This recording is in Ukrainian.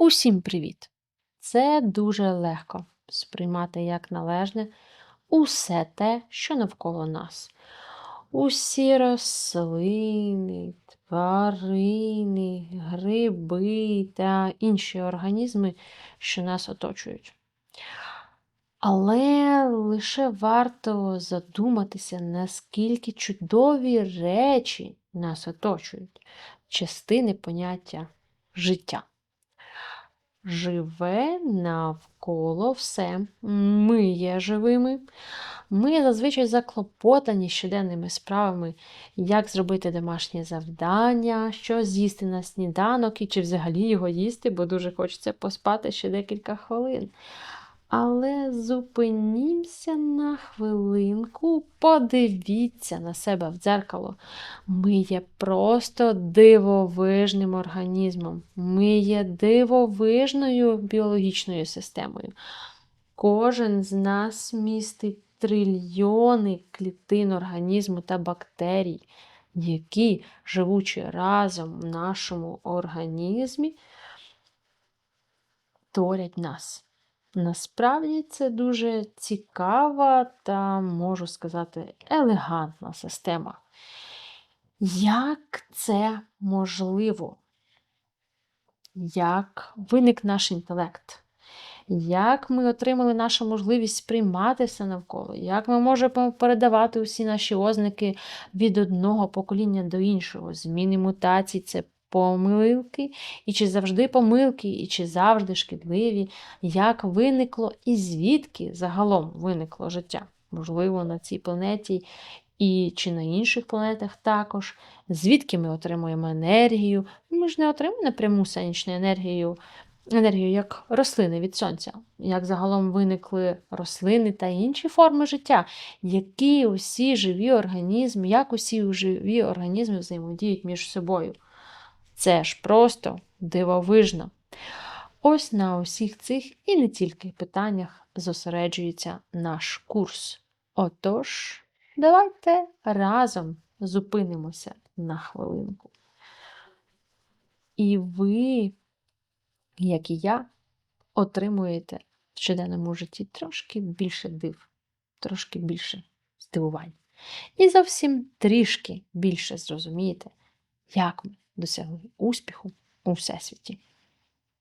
Усім привіт! Це дуже легко сприймати як належне усе те, що навколо нас. Усі рослини, тварини, гриби та інші організми, що нас оточують. Але лише варто задуматися, наскільки чудові речі нас оточують, частини поняття життя. Живе навколо все. Ми є живими. Ми зазвичай заклопотані щоденними справами, як зробити домашнє завдання, що з'їсти на сніданок і чи взагалі його їсти, бо дуже хочеться поспати ще декілька хвилин. Але зупинімося на хвилинку, подивіться на себе в дзеркало. Ми є просто дивовижним організмом. Ми є дивовижною біологічною системою. Кожен з нас містить трильйони клітин організму та бактерій, які, живучи разом в нашому організмі, творять нас. Насправді це дуже цікава та, можу сказати, елегантна система. Як це можливо? Як виник наш інтелект? Як ми отримали нашу можливість сприймати все навколо? Як ми можемо передавати усі наші ознаки від одного покоління до іншого? Зміни мутацій це помилки, і чи завжди помилки, і чи завжди шкідливі, як виникло і звідки загалом виникло життя? Можливо, на цій планеті і чи на інших планетах також, звідки ми отримуємо енергію. Ми ж не отримуємо напряму сонячну енергію, енергію як рослини від сонця, як загалом виникли рослини та інші форми життя, які усі живі організми, як усі живі організми взаємодіють між собою. Це ж просто дивовижно. Ось на усіх цих і не тільки питаннях зосереджується наш курс. Отож, давайте разом зупинимося на хвилинку. І ви, як і я, отримуєте в щоденному житті трошки більше див, трошки більше здивувань. І зовсім трішки більше зрозумієте, як ми досягли успіху у всесвіті.